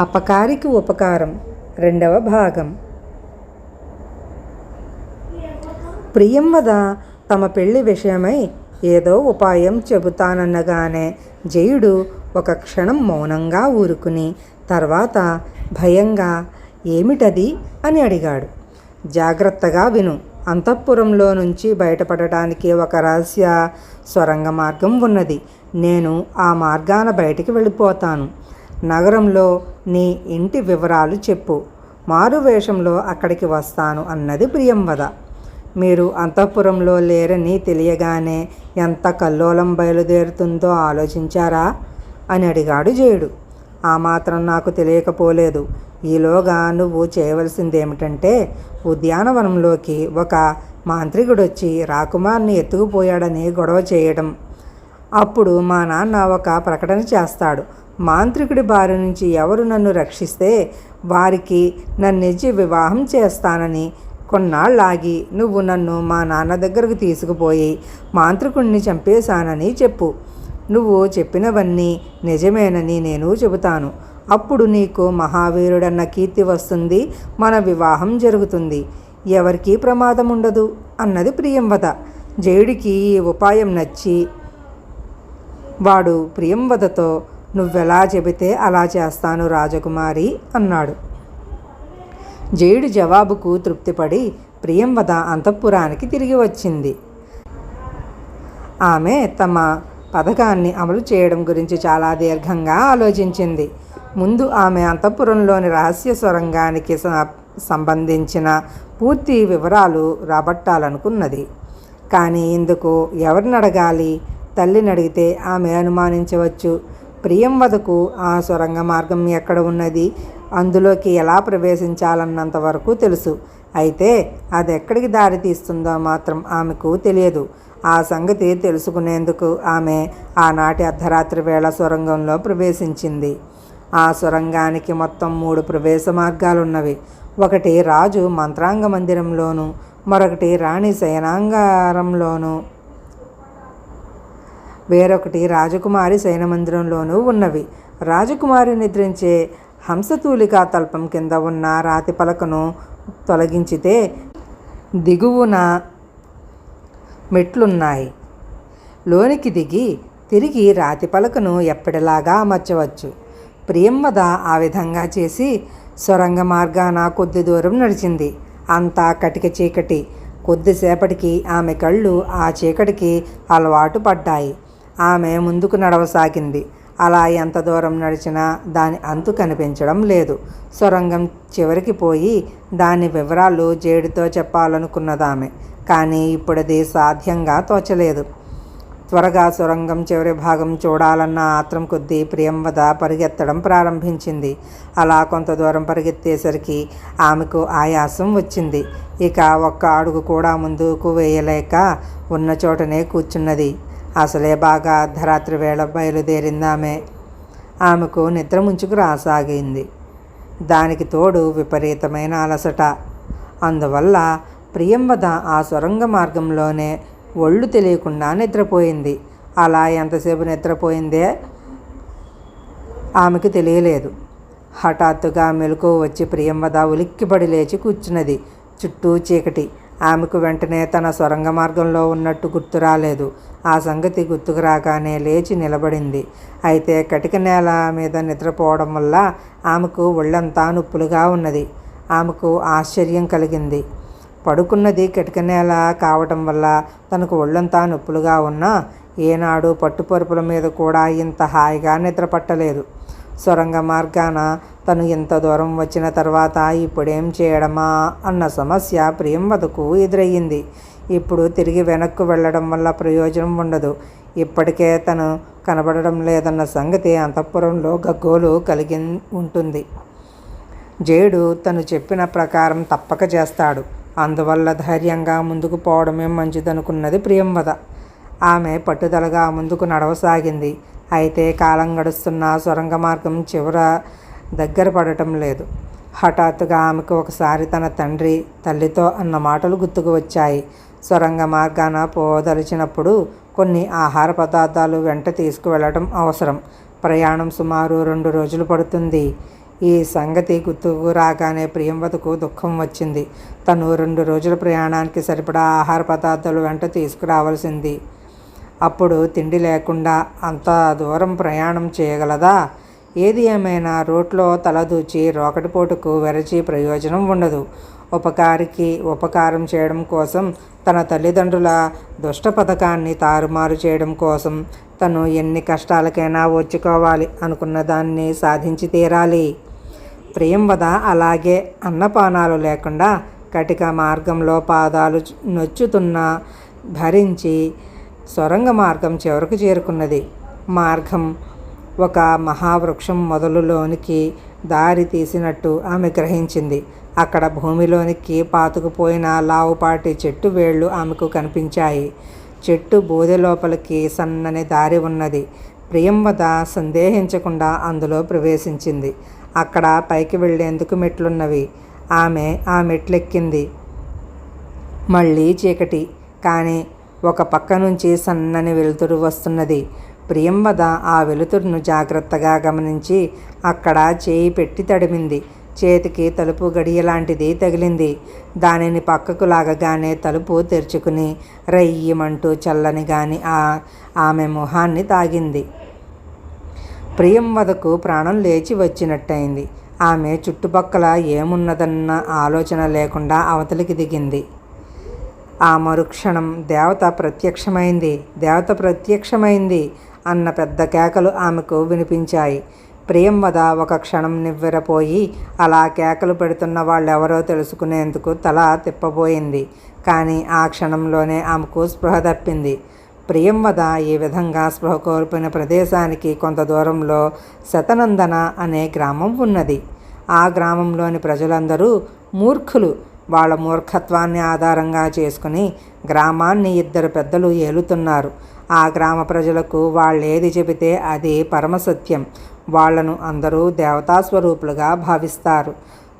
అపకారికి ఉపకారం. రెండవ భాగం. ప్రియంవద తమ పెళ్ళి విషయమై ఏదో ఉపాయం చెబుతానన్నగానే జయుడు ఒక క్షణం మౌనంగా ఊరుకుని తర్వాత భయంగా ఏమిటది? అని అడిగాడు. జాగ్రత్తగా విను. అంతఃపురంలో నుంచి బయటపడటానికి ఒక రహస్య సొరంగ మార్గం ఉన్నది. నేను ఆ మార్గాన బయటికి వెళ్ళిపోతాను. నగరంలో నీ ఇంటి వివరాలు చెప్పు. మారు వేషంలో అక్కడికి వస్తాను అన్నది ప్రియంవద. మీరు అంతఃపురంలో లేరని తెలియగానే ఎంత కల్లోలం బయలుదేరుతుందో ఆలోచించారా? అని అడిగాడు జయుడు. ఆ మాత్రం నాకు తెలియకపోలేదు. ఈలోగా నువ్వు చేయవలసింది ఏమిటంటే ఉద్యానవనంలోకి ఒక మాంత్రికుడొచ్చి రాకుమార్ని ఎత్తుకుపోయాడని గొడవ చేయడం. అప్పుడు మా నాన్న ఒక ప్రకటన చేస్తాడు. మాంత్రికుడి బారి నుంచి ఎవరు నన్ను రక్షిస్తే వారికి నన్నిచ్చి వివాహం చేస్తానని కొన్నాళ్ళాగి నువ్వు నన్ను మా నాన్న దగ్గరకు తీసుకుపోయి మాంత్రికుడిని చంపేశానని చెప్పు. నువ్వు చెప్పినవన్నీ నిజమేనని నేను చెబుతాను. అప్పుడు నీకు మహావీరుడన్న కీర్తి వస్తుంది మన వివాహం జరుగుతుంది. ఎవరికీ ప్రమాదం ఉండదు అన్నది ప్రియంవద. జయుడికి ఈ ఉపాయం నచ్చి వాడు ప్రియంవదతో నువ్వెలా చెబితే అలా చేస్తాను రాజకుమారి అన్నాడు. జయుడి జవాబుకు తృప్తిపడి ప్రియంవద అంతఃపురానికి తిరిగి వచ్చింది. ఆమె తమ పథకాన్ని అమలు చేయడం గురించి చాలా దీర్ఘంగా ఆలోచించింది. ముందు ఆమె అంతఃపురంలోని రహస్య సొరంగానికి సంబంధించిన పూర్తి వివరాలు రాబట్టాలనుకున్నది. కానీ ఇందుకు ఎవరిని అడగాలి తల్లిని అడిగితే ఆమె అనుమానించవచ్చు. ప్రియం వదకు ఆ సొరంగ మార్గం ఎక్కడ ఉన్నది? అందులోకి ఎలా ప్రవేశించాలన్నంత వరకు తెలుసు. అయితే అది ఎక్కడికి దారి తీస్తుందో మాత్రం ఆమెకు తెలియదు. ఆ సంగతి తెలుసుకునేందుకు ఆమె ఆనాటి అర్ధరాత్రి వేళ సొరంగంలో ప్రవేశించింది. ఆ సొరంగానికి మొత్తం మూడు ప్రవేశ మార్గాలున్నవి. ఒకటి రాజు మంత్రాంగ మందిరంలోను మరొకటి రాణి శయనాంగారంలోను. వేరొకటి రాజకుమారి శయనమందిరంలోనూ ఉన్నవి. రాజకుమారి నిద్రించే హంసతూలికా తల్పం కింద ఉన్న రాతి పలకను తొలగించితే దిగువన మెట్లున్నాయి. లోనికి దిగి తిరిగి రాతి పలకను ఎప్పటిలాగా అమర్చవచ్చు. ప్రియంవద ఆ విధంగా చేసి సొరంగ మార్గాన కొద్ది దూరం నడిచింది. అంతా కటిక చీకటి. కొద్దిసేపటికి ఆమె కళ్ళు ఆ చీకటికి అలవాటు పడ్డాయి. ఆమె ముందుకు నడవసాగింది. అలా ఎంత దూరం నడిచినా దాని అంతు కనిపించడం లేదు. సొరంగం చివరికి పోయి దాని వివరాలు జేడుతో చెప్పాలనుకున్నదామె. కానీ ఇప్పుడది సాధ్యంగా తోచలేదు. త్వరగా సొరంగం చివరి భాగం చూడాలన్న ఆత్రం కొద్దీ ప్రియంవద పరిగెత్తడం ప్రారంభించింది. అలా కొంత దూరం పరిగెత్తేసరికి ఆమెకు ఆయాసం వచ్చింది. ఇక ఒక్క అడుగు కూడా ముందుకు వేయలేక ఉన్న చోటనే కూర్చున్నది. అసలే బాగా అర్ధరాత్రి వేళ బయలుదేరిందామే. ఆమెకు నిద్ర ముంచుకు రాసాగింది. దానికి తోడు విపరీతమైన అలసట. అందువల్ల ప్రియంవద ఆ సొరంగ మార్గంలోనే ఒళ్ళు తెలియకుండా నిద్రపోయింది. అలా ఎంతసేపు నిద్రపోయిందే? ఆమెకు తెలియలేదు. హఠాత్తుగా మెలకు వచ్చి ప్రియంవద ఉలిక్కిపడి లేచి కూర్చున్నది. చుట్టూ చీకటి. ఆమెకు వెంటనే తన సొరంగ మార్గంలో ఉన్నట్టు గుర్తు రాలేదు. ఆ సంగతి గుర్తుకు రాగానే లేచి నిలబడింది. అయితే కటిక నేల మీద నిద్రపోవడం వల్ల ఆమెకు ఒళ్ళంతా నొప్పులుగా ఉన్నది. ఆమెకు ఆశ్చర్యం కలిగింది. పడుకున్నది కటిక నేల కావటం వల్ల తనకు ఒళ్ళంతా నొప్పులుగా ఉన్నా ఏనాడు పట్టుపరుపుల మీద కూడా ఇంత హాయిగా నిద్రపట్టలేదు. సొరంగ మార్గాన తను ఇంత దూరం వచ్చిన తర్వాత ఇప్పుడేం చేయడమా అన్న సమస్య ప్రియంవదకు ఎదురయ్యింది. ఇప్పుడు తిరిగి వెనక్కు వెళ్ళడం వల్ల ప్రయోజనం ఉండదు. ఇప్పటికే తను కనబడడం లేదన్న సంగతి అంతఃపురంలో గగ్గోలు కలిగి ఉంటుంది. జేడు తను చెప్పిన ప్రకారం తప్పక చేస్తాడు. అందువల్ల ధైర్యంగా ముందుకు పోవడమే మంచిదనుకున్నది ప్రియంవద. ఆమె పట్టుదలగా ముందుకు నడవసాగింది. అయితే కాలం గడుస్తున్న సొరంగ మార్గం చివర దగ్గర పడటం లేదు. హఠాత్తుగా ఆమెకు ఒకసారి తన తండ్రి తల్లితో అన్న మాటలు గుర్తుకు వచ్చాయి. సొరంగ మార్గాన పోదలిచినప్పుడు కొన్ని ఆహార పదార్థాలు వెంట తీసుకువెళ్ళటం అవసరం. ప్రయాణం సుమారు రెండు రోజులు పడుతుంది. ఈ సంగతి గుర్తుకు రాగానే ప్రియంవతకు దుఃఖం వచ్చింది. తను రెండు రోజుల ప్రయాణానికి సరిపడా ఆహార పదార్థాలు వెంట తీసుకురావాల్సింది. అప్పుడు తిండి లేకుండా అంత దూరం ప్రయాణం చేయగలదా? ఏది ఏమైనా రోడ్లో తలదూచి రోకటిపోటుకు వెరచి ప్రయోజనం ఉండదు. ఉపకారికి ఉపకారం చేయడం కోసం తన తల్లిదండ్రుల దుష్ట పథకాన్ని తారుమారు చేయడం కోసం తను ఎన్ని కష్టాలకైనా వచ్చుకోవాలి అనుకున్న దాన్ని సాధించి తీరాలి. ప్రియంవద అలాగే అన్నపానాలు లేకుండా కటిక మార్గంలో పాదాలు నొచ్చుతున్న భరించి సొరంగ మార్గం చివరకు చేరుకున్నది. మార్గం ఒక మహావృక్షం మొదలులోనికి దారి తీసినట్టు ఆమె గ్రహించింది. అక్కడ భూమిలోనికి పాతుకుపోయిన లావుపాటి చెట్టు వేళ్ళు ఆమెకు కనిపించాయి. చెట్టు బూదె లోపలికి సన్నని దారి ఉన్నది. ప్రియంవద సందేహించకుండా అందులో ప్రవేశించింది. అక్కడ పైకి వెళ్ళేందుకు మెట్లున్నవి. ఆమె ఆ మెట్లెక్కింది. మళ్ళీ చీకటి. కానీ ఒక పక్క నుంచి సన్నని వెలుతురు వస్తున్నది. ప్రియంవద ఆ వెలుతురును జాగ్రత్తగా గమనించి అక్కడ చేయి పెట్టి తడిమింది. చేతికి తలుపు గడియ లాంటిది తగిలింది. దానిని పక్కకు లాగగానే తలుపు తెరుచుకుని రయ్యమంటూ చల్లని గాని ఆ ఆమె మొహాన్ని తాగింది. ప్రియంవదకు ప్రాణం లేచి వచ్చినట్టయింది. ఆమె చుట్టుపక్కల ఏమున్నదన్న ఆలోచన లేకుండా అవతలికి దిగింది. ఆ మరుక్షణం దేవత ప్రత్యక్షమైంది. దేవత ప్రత్యక్షమైంది అన్న పెద్ద కేకలు ఆమెకు వినిపించాయి. ప్రియంవద ఒక క్షణం నివ్వెరపోయి అలా కేకలు పెడుతున్న వాళ్ళెవరో తెలుసుకునేందుకు తల తిప్పబోయింది. కానీ ఆ క్షణంలోనే ఆమెకు స్పృహ తప్పింది. ప్రియంవద ఈ విధంగా స్పృహ కోల్పోయిన ప్రదేశానికి కొంత దూరంలో శతనందన అనే గ్రామం ఉన్నది. ఆ గ్రామంలోని ప్రజలందరూ మూర్ఖులు. వాళ్ళ మూర్ఖత్వాన్ని ఆధారంగా చేసుకుని గ్రామాన్ని ఇద్దరు పెద్దలు ఏలుతున్నారు. ఆ గ్రామ ప్రజలకు వాళ్ళేది చెబితే అది పరమసత్యం. వాళ్ళను అందరూ దేవతా స్వరూపులుగా భావిస్తారు.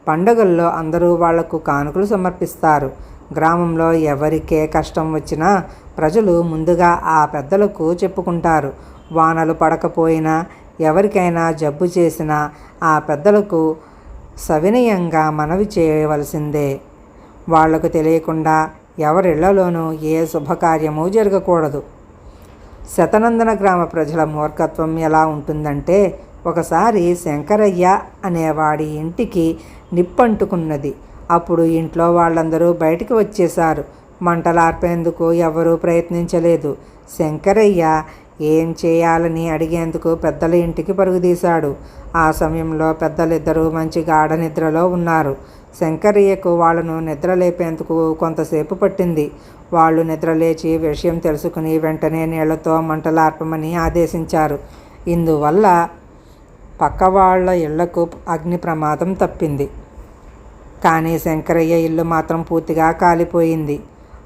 పండుగల్లో అందరూ వాళ్ళకు కానుకలు సమర్పిస్తారు. గ్రామంలో ఎవరికే కష్టం వచ్చినా ప్రజలు ముందుగా ఆ పెద్దలకు చెప్పుకుంటారు. వానలు పడకపోయినా ఎవరికైనా జబ్బు చేసినా ఆ పెద్దలకు సవినయంగా మనవి చేయవలసిందే. వాళ్ళకు తెలియకుండా ఎవరిళ్ళలోనూ ఏ శుభకార్యము జరగకూడదు. శతనందన గ్రామ ప్రజల మూర్ఖత్వం ఎలా ఉంటుందంటే ఒకసారి శంకరయ్య అనేవాడి ఇంటికి నిప్పంటుకున్నది. అప్పుడు ఇంట్లో వాళ్ళందరూ బయటికి వచ్చేశారు. మంటలార్పేందుకు ఎవరూ ప్రయత్నించలేదు. శంకరయ్య ఏం చేయాలని అడిగేందుకు పెద్దల ఇంటికి పరుగుదీశాడు ఆ సమయంలో పెద్దలిద్దరూ మంచి గాఢ నిద్రలో ఉన్నారు. శంకరయ్యకు వాళ్ళను నిద్ర లేపేందుకు కొంతసేపు పట్టింది. వాళ్ళు నిద్రలేచి విషయం తెలుసుకుని వెంటనే నీళ్ళతో మంటలార్పమని ఆదేశించారు. ఇందువల్ల పక్క వాళ్ళ ఇళ్ళకు అగ్ని ప్రమాదం తప్పింది. కానీ శంకరయ్య ఇల్లు మాత్రం పూర్తిగా కాలిపోయింది.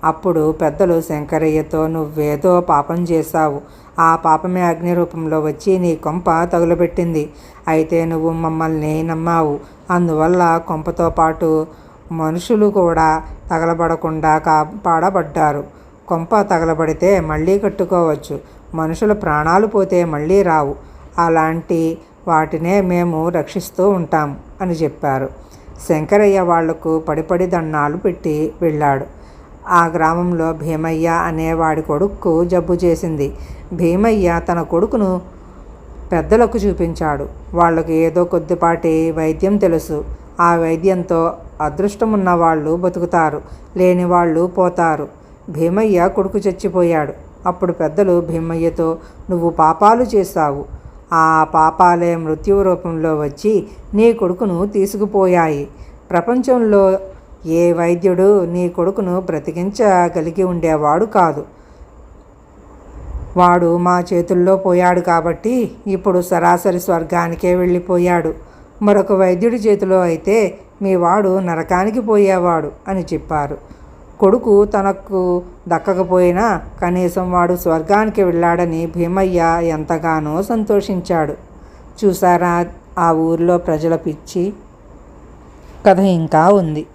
అప్పుడు పెద్దలు శంకరయ్యతో నువ్వేదో పాపం చేశావు. ఆ పాపమే అగ్ని రూపంలో వచ్చి నీ కొంప తగులబెట్టింది. అయితే నువ్వు మమ్మల్ని నమ్మావు. అందువల్ల కొంపతో పాటు మనుషులు కూడా తగలబడకుండా కాపాడబడ్డారు. కొంప తగలబడితే మళ్ళీ కట్టుకోవచ్చు. మనుషుల ప్రాణాలు పోతే మళ్ళీ రావు. అలాంటి వాటినే మేము రక్షిస్తూ ఉంటాం అని చెప్పారు. శంకరయ్య వాళ్ళకు పడిపడి దండాలు పెట్టి వెళ్ళాడు. ఆ గ్రామంలో భీమయ్య అనేవాడి కొడుకు జబ్బు చేసింది. భీమయ్య తన కొడుకును పెద్దలకు చూపించాడు. వాళ్ళకు ఏదో కొద్దిపాటి వైద్యం తెలుసు. ఆ వైద్యంతో అదృష్టమున్న వాళ్ళు బతుకుతారు లేని వాళ్ళు పోతారు. భీమయ్య కొడుకు చచ్చిపోయాడు. అప్పుడు పెద్దలు భీమయ్యతో నువ్వు పాపాలు చేశావు. ఆ పాపాలే మృత్యు రూపంలో వచ్చి నీ కొడుకును తీసుకుపోయాయి. ప్రపంచంలో ఏ వైద్యుడు నీ కొడుకును బ్రతికించగలిగి ఉండేవాడు కాదు. వాడు మా చేతుల్లో పోయాడు కాబట్టి ఇప్పుడు సరాసరి స్వర్గానికే వెళ్ళిపోయాడు. మరొక వైద్యుడి చేతిలో అయితే మీ వాడు నరకానికి పోయేవాడు అని చెప్పారు. కొడుకు తనకు దక్కకపోయినా కనీసం వాడు స్వర్గానికి వెళ్ళాడని భీమయ్య ఎంతగానో సంతోషించాడు. చూసారా ఆ ఊరిలో ప్రజల పిచ్చి కథ ఇంకా ఉంది.